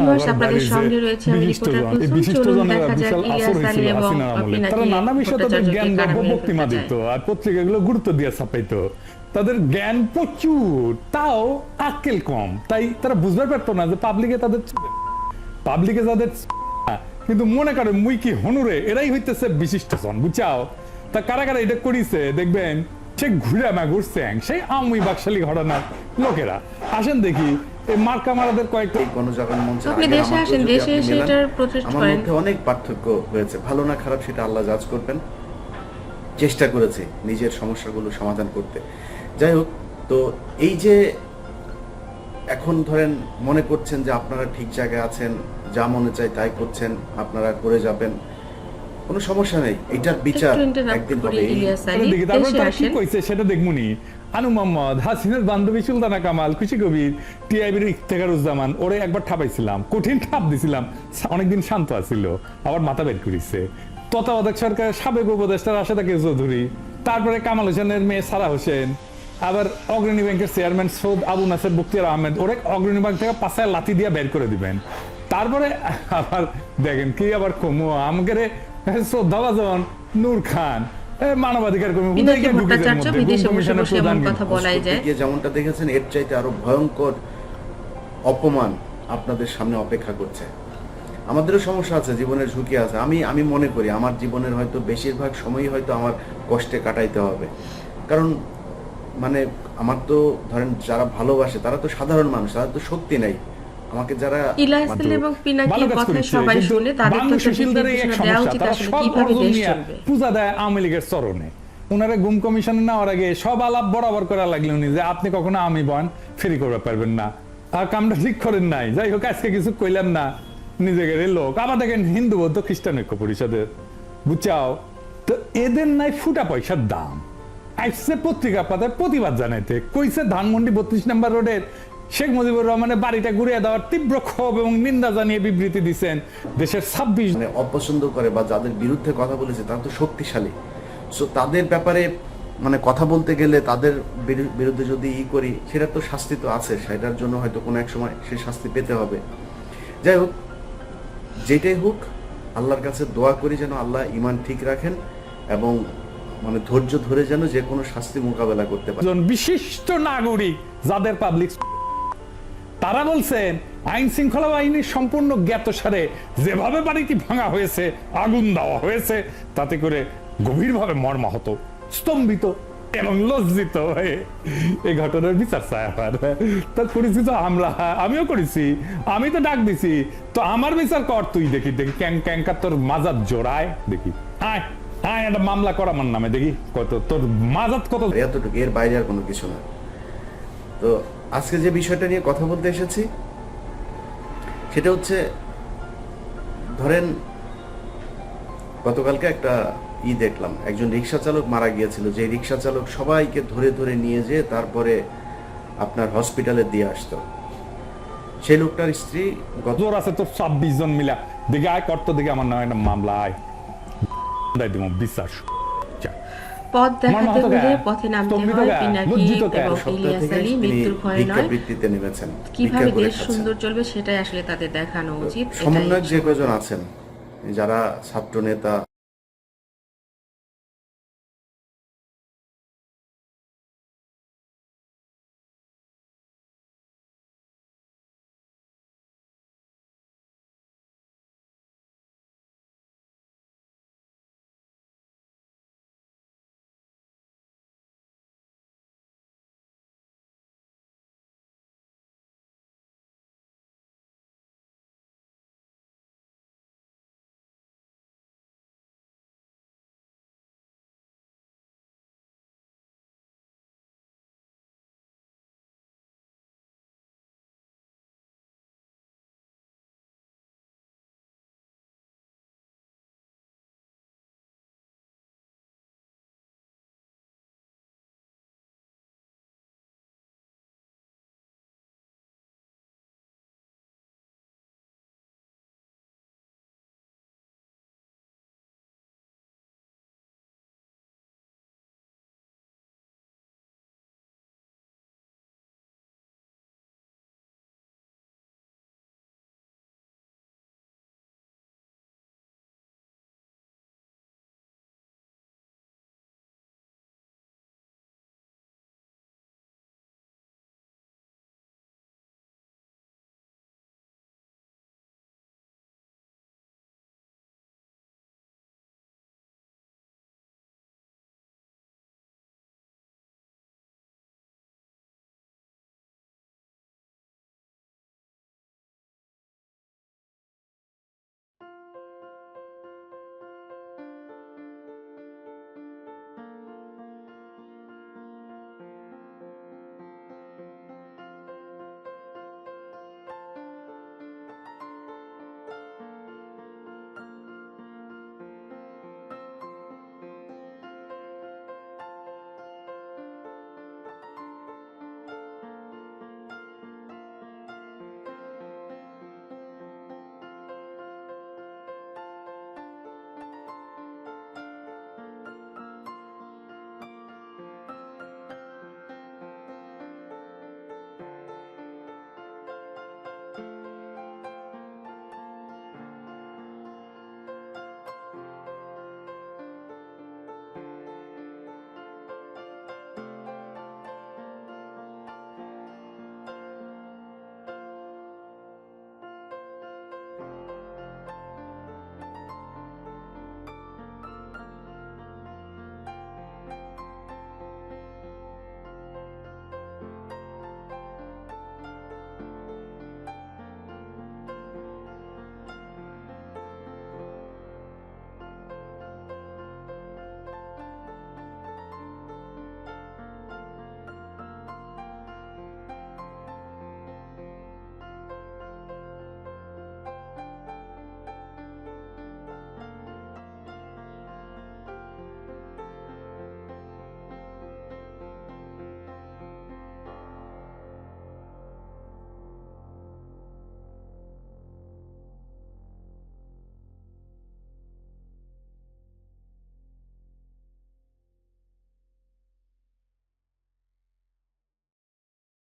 Viewers আপনাদের সঙ্গে রয়েছে আমি রিপোর্টার কুলসুম চলুন দেখা যাক ইলিয়াস আলী এবং হাসিনার আমলে। পিনাকি তারা নানা বিষয়ে তাদের জ্ঞান কারা মেরে বক্তৃমা ফেলতে দিত আর পত্রিকাগুলো গুরুত্ব দিয়ে ছাপাইতো তাদের জ্ঞান প্রচুর তাও আক্কেল কম। তাই তারা বুঝতে পারতো না যে পাবলিকে তাদের পাবলিকে যাদের কিন্তু মনে করে মুই কি হনুরে এরাই হইতেছে বিশিষ্ট জন বুঝাও তা কারা কারা এটা করিছে দেখবেন সে ঘুরে মা ঘুরছে সেই আমি বাকশালী ঘটনার লোকেরা। আসেন দেখি এই মার্কা মারাদের কয়েকটা গণজাগরণ মঞ্চে আপনি দেশে আসেন, দেশে এসে মেলান, এটার protest আমার মধ্যে অনেক পার্থক্য হয়েছে ভালো না খারাপ সেটা আল্লাহ জাজ করবেন। চেষ্টা করেছি নিজের সমস্যাগুলো সমাধান করতে। যাই হোক তো এই যে এখন ধরেন মনে করছেন যে আপনারা ঠিক জায়গায় আছেন যা মনে চাই তাই করছেন আপনারা করে যাবেন কোনো সমস্যা নেই। এটার বিচার একদিন হবে। সেটা দেখমুনি। আনু মোহাম্মদ, হাসিনের বান্ধবী সুলতানা কামাল, খুশি কবির, টিআইবির ইফতেখারুজ্জামান, ওরে একবার ঠাপাইছিলাম, কঠিন ঠাপ দিছিলাম অনেকদিন শান্ত আছিল, আবার মাথা বের করিছে। তত্ত্বাবধায়ক সরকারের সাবেক উপদেষ্টা রাশেদা কে চৌধুরী, তারপরে কামাল হোসেনের মেয়ে সারা হোসেন, আবার অগ্রণী ব্যাংকের চেয়ারম্যান সৌদ আবু নাসের বক্তিয়ার আহমেদ, ওরে অগ্রণী ব্যাংক থেকে পাশায় লাথি দিয়ে বের করে দিবেন। তারপরে আবার দেখেন কি আবার কমু আমাকে শ্রদ্ধাভাজন নূর খান মানবাধিকার কর্মী পিনাকি উদয়কে ঢুকে যায় ভট্টাচার্য মধ্যে, বিদেশে বসে বসে এমন কথা বলাই যায়। গিয়ে যেমনটা দেখেছেন এর চাইতে আরও ভয়ঙ্কর অপমান আপনাদের সামনে অপেক্ষা করছে। আমাদেরও সমস্যা আছে জীবনের ঝুঁকি আছে। আমি আমি মনে করি আমার জীবনের হয়তো বেশিরভাগ সময়ই হয়তো আমার কষ্টে কাটাইতে হবে। কারণ মানে আমার তো ধরেন যারা ভালোবাসে তারা তো সাধারণ মানুষ তারা তো শক্তি নাই। আমাকে যারা ইলিয়াস এবং কথায় করেছে, সবাই শুনে তাদের তো দেওয়া উচিত আসলে কীভাবে দেশ চলবে। পূজা দেয় আওয়ামী লীগের চরণে। ওনারা গুম কমিশনে নেওয়ার আগে সব আলাপ বরাবর করা লাগল উনি যে আপনি কখনো আমি বন ফেরি করতে পারবেন না। আর কামটা ঠিক করেন নাই। যাই হোক আজকে কিছু কইলেন না। নিজেদের লোক। আবার দেখেন হিন্দু বৌদ্ধ খ্রিস্টান ঐক্য পরিষদের। বুঝাও তো এদের নাই ফুটা পয়সার দাম। আসছে পত্রিকা পাতায় প্রতিবাদ জানাইতে। কইছে ধানমন্ডি বত্রিশ নম্বর রোডের শেখ মুজিবুর রহমানের বাড়িটা ঘুরিয়ে দেওয়ার তীব্র ক্ষোভ এবং নিন্দা জানিয়ে বিবৃতি দিচ্ছেন দেশের ছাব্বিশ মানে অপছন্দ করে বা যাদের বিরুদ্ধে কথা বলেছে তারা তো শক্তিশালী। সো তাদের ব্যাপারে মানে কথা বলতে গেলে তাদের বিরুদ্ধে যদি ই করি সেটার তো শাস্তি তো আছে। সেটার জন্য হয়তো কোনো এক সময় সে শাস্তি পেতে হবে। যাই হোক যেটাই হোক আল্লাহর কাছে দোয়া করি যেন আল্লাহ ইমান ঠিক রাখেন এবং মানে ধৈর্য ধরে যেন যে কোনো শাস্তি মোকাবেলা করতে পারে। বিশিষ্ট নাগরিক যাদের পাবলিক তারা বলছেন আইন শৃঙ্খলা বাহিনীর সম্পূর্ণ জ্ঞাতসারে যেভাবে বাড়িটি ভাঙা হয়েছে, আগুন দেওয়া হয়েছে, তাতে করে গভীরভাবে মর্মাহত, স্তম্ভিত এবং লজ্জিত হয়ে এই ঘটনার বিচার চায় আমার। তার পরিচিত হামলা আমিও করেছি, আমি তো ডাক দিছি, তো আমার বিচার কর তুই, দেখি দেখি, ক্যাং ক্যাঙ্কার তোর মাজার জোড়ায়, দেখি। আয় আয়, একটা মামলা কর আমার নামে, দেখি, কত, তোর মাজাত কত? এতটুকু, এর বাইরে আর কোনো কিছু না। তো আজকে যে বিষয়টা নিয়ে কথা বলতে এসেছি, সেটা হচ্ছে, ধরেন, গতকালকে একটা ই দেখলাম, একজন রিক্সা চালক মারা গিয়েছিল, যে রিক্সা চালক সবাইকে ধরে ধরে নিয়ে যেয়ে তারপরে আপনার হসপিটালে দিয়ে আসতো। সেই লোকটার স্ত্রী গত আছে তোর ছাব্বিশ জন মিলা। দেখি আয় কর্ত দেখি আমার নামে একটা মামলা, আয়। দিব বিশ্বাস। পথ দেখাতে হলে পথে নামতে হয় পিনাকি এবং ইলিয়াস আলী মৃত্যুর ভয় নয়। কীভাবে দেশ সুন্দর চলবে সেটাই আসলে তাদের দেখানো উচিত সমন্বয়ক যে কজন আছেন যারা ছাত্র নেতা